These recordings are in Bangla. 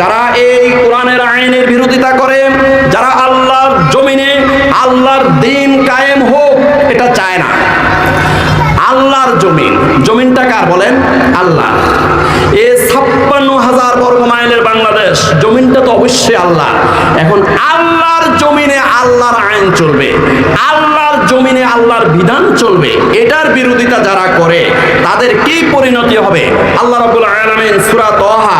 যারা এই কোরআনের আইনের বিরোধিতা করে, যারা আল্লাহর জমিনে আল্লাহর দিন কায়েম হোক, এটা চায় না। আল্লাহর জমিন। জমিনটা কার বলেন? আল্লাহ। এ ছাপ্পান্ন হাজার বর্গ মাইলের বাংলাদেশ, জমিনটা তো অবশ্যই আল্লাহ। এখন আল্লাহর জমিনে আল্লাহর আইন চলবে। আল্লাহর জমিনে আল্লাহর বিধান চলবে। এটার বিরোধিতা যারা করে, তাদের কি পরিণতি হবে? আল্লাহ রাব্বুল আলামিন সূরা তহা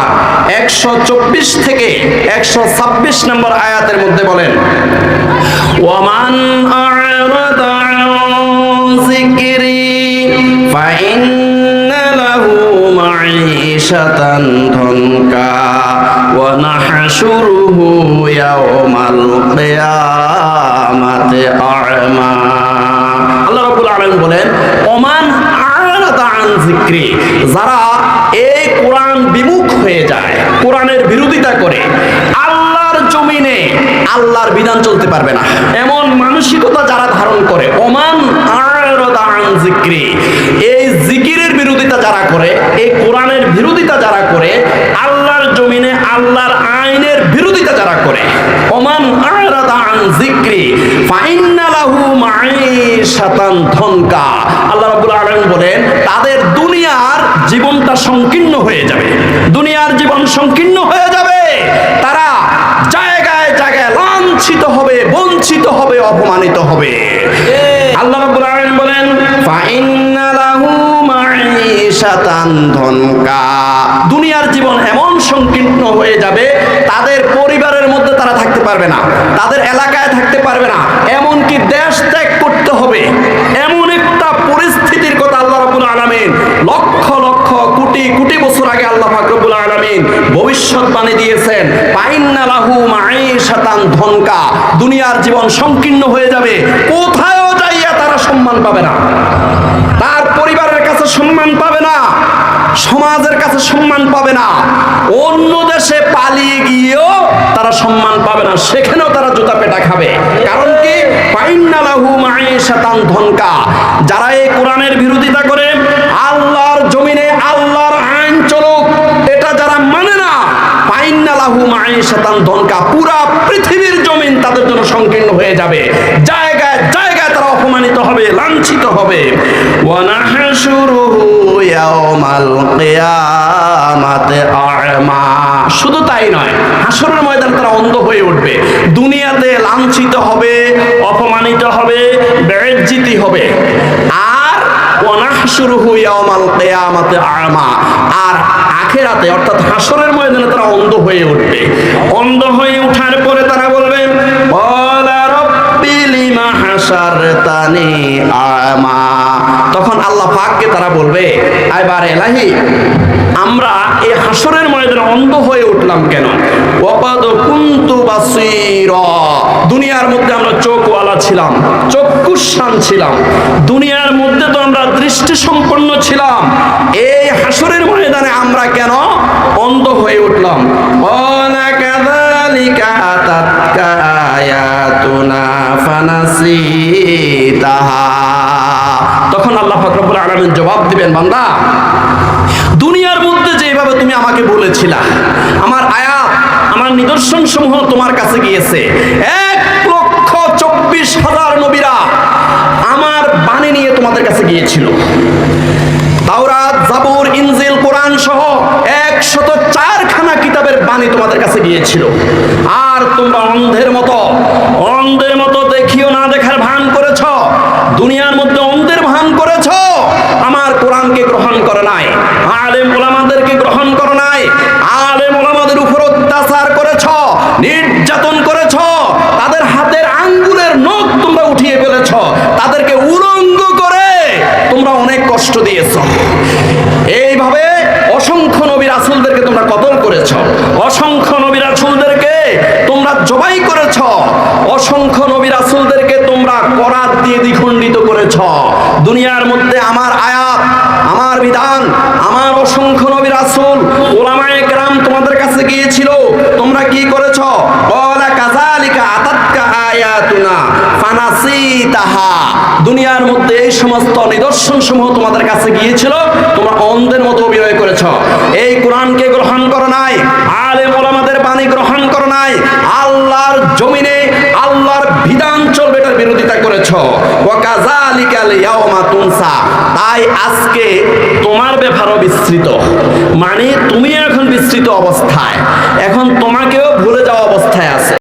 124 থেকে 126 নম্বর আয়াতের মধ্যে বলেন ওয়ামান আ'রাদা আন যিকরি فإن له معيشة ضنكا ونحشره يوم القيامة أعمى আল্লাহ রাব্বুল আলামিন বলেন ওমান আ'রাদা আন যিকরি যারা এই কোরআন বিমুখ হয়ে যায় কোরআনের বিরোধিতা করে আল্লাহর জমিনে আল্লাহর বিধান চলতে পারবে না এমন মানসিকতা যারা ধারণ করে ওমান আ'রাদা এই জিকিরের বিরোধিতা যারা করে, এই কোরআনের বিরোধিতা যারা করে, আল্লাহর জমিনে আল্লাহর আইনের বিরোধিতা যারা করে বলেন, তাদের দুনিয়ার জীবনটা সংকীর্ণ হয়ে যাবে। দুনিয়ার জীবন সংকীর্ণ হয়ে যাবে। তারা জায়গায় জায়গায় লাঞ্ছিত হবে বঞ্চিত হবে অপমানিত হবে। আল্লাহ রাব্বুল আলামিন বলেন ফাইন্না লাহু মাঈশাতান ধনকা। দুনিয়ার জীবন এমন সংকীর্ণ হয়ে যাবে তাদের পরিবারের মধ্যে তারা থাকতে পারবে না তাদের এলাকায় থাকতে পারবে না এমনকি দেশ ত্যাগ করতে হবে। ভবিষ্যৎবাণী দিয়েছেন পাইন্না লাহু মাঈশাতান ধনকা, দুনিয়ার জীবন সংকীর্ণ হয়ে যাবে, কোথায়ও যাইয়া তারা সম্মান পাবে না। তার পরিবারের কাছে সম্মান পাবে না, সমাজের কাছে সম্মান পাবে না, অন্য দেশে পালিয়ে গিয়েও তারা সম্মান পাবে না, সেখানেও তারা জুতা পেটা খাবে। কারণ কি? পাইন্নালাহু মাঈশাতান ধনকা, যারা এই কোরআনের বিরোধিতা করে আল্লাহর জমিনে আল্লাহর আইন চলুক এটা যারা মানে না শুধু তাই নয়, হাসরের ময়দানে তারা অন্ধ হয়ে উঠবে। দুনিয়াতে লাঞ্ছিত হবে, অপমানিত হবে বেজ্জিতি হবে। আর ওয়ানাহশুরুহু ইয়াউমাল কিয়ামাতে আ'মা আর আখেরাতে, অর্থাৎ হাসরের ময়দানে তারা অন্ধ হয়ে উঠবে। অন্ধ হয়ে ওঠার পরে তারা বলবে, ওয়ালা তখন আল্লাহ পাককে তারা বলবে এবার এলাহি, আমরা এই হাসরের ময়দানে অন্ধ হয়ে উঠলাম কেন? দুনিয়ার মধ্যে আমরা চোখওয়ালা ছিলাম চক্ষুষান ছিলাম। দুনিয়ার মধ্যে তো আমরা দৃষ্টি সম্পন্ন ছিলাম। এই হাসরের ময়দানে আমরা কেন অন্ধ হয়ে উঠলাম? ওয়ালা তখন আল্লাহ পাক রব্বুল আলামিন জবাব দিবেন, বান্দা, দুনিয়ার মধ্যে যেভাবে তুমি আমাকে বলেছিলা, আমার আয়াত, আমার নিদর্শন সমূহ তোমার কাছে গিয়েছে। এক লক্ষ চব্বিশ হাজার নবীরা আমার বাণী নিয়ে তোমাদের কাছে গিয়েছিল। তোমাদের কাছে গিয়েছিল। আর তোমরা অন্ধের মতো অন্ধের মতো দেখিও না দেখার ভান করেছ দুনিয়ার মধ্যে অন্ধের ভান করেছ আমার কোরআনকে গ্রহণ করে নাই আলেম ওলামাদেরকে গ্রহণ করো নাই আলেম ওলামাদের উপর অত্যাচার করেছ নির্যাতন করেছ তাদের হাতের আঙ্গুলের নখ তোমরা উঠিয়ে ফেলেছ তাদেরকে উলঙ্গ করে তোমরা অনেক কষ্ট দিয়েছ এইভাবে অসংখ্য নবী রাসূলদেরকে তোমরা কতল করেছ অসংখ্য নবী রাসূলদেরকে তোমরা জবাই করেছ অসংখ্য নবী রাসূলদেরকে তোমরা করাত দিয়ে দ্বিখণ্ডিত করেছ দুনিয়ার মধ্যে আমার আয়াত, আমার বিধান, আমার অসংখ্য নবী রাসূল ওলামায়ে কেরাম তোমাদের কাছে গিয়েছিল। তোমরা কি করেছ? বলা কাযালিকা আতাতকা আয়াতুনা ফানাসিতাহা। দুনিয়ার মধ্যে এই সমস্ত নিদর্শন সমূহ তোমাদের কাছে গিয়েছিল, তোমরা অন্ধের মতো অভিনয় করেছ। এই কোরআনকে গ্রহণ করো নাই, আলেম ওলামাদের আল্লাহর জমিনে আল্লাহর বিধান চলবে এটার বিরোধিতা করেছ। তাই আজকে তোমার ব্যাপারও বিস্তৃত। মানে তুমি এখন বিস্তৃত অবস্থায়। এখন তোমাকেও ভুলে যাওয়া অবস্থায় আছে।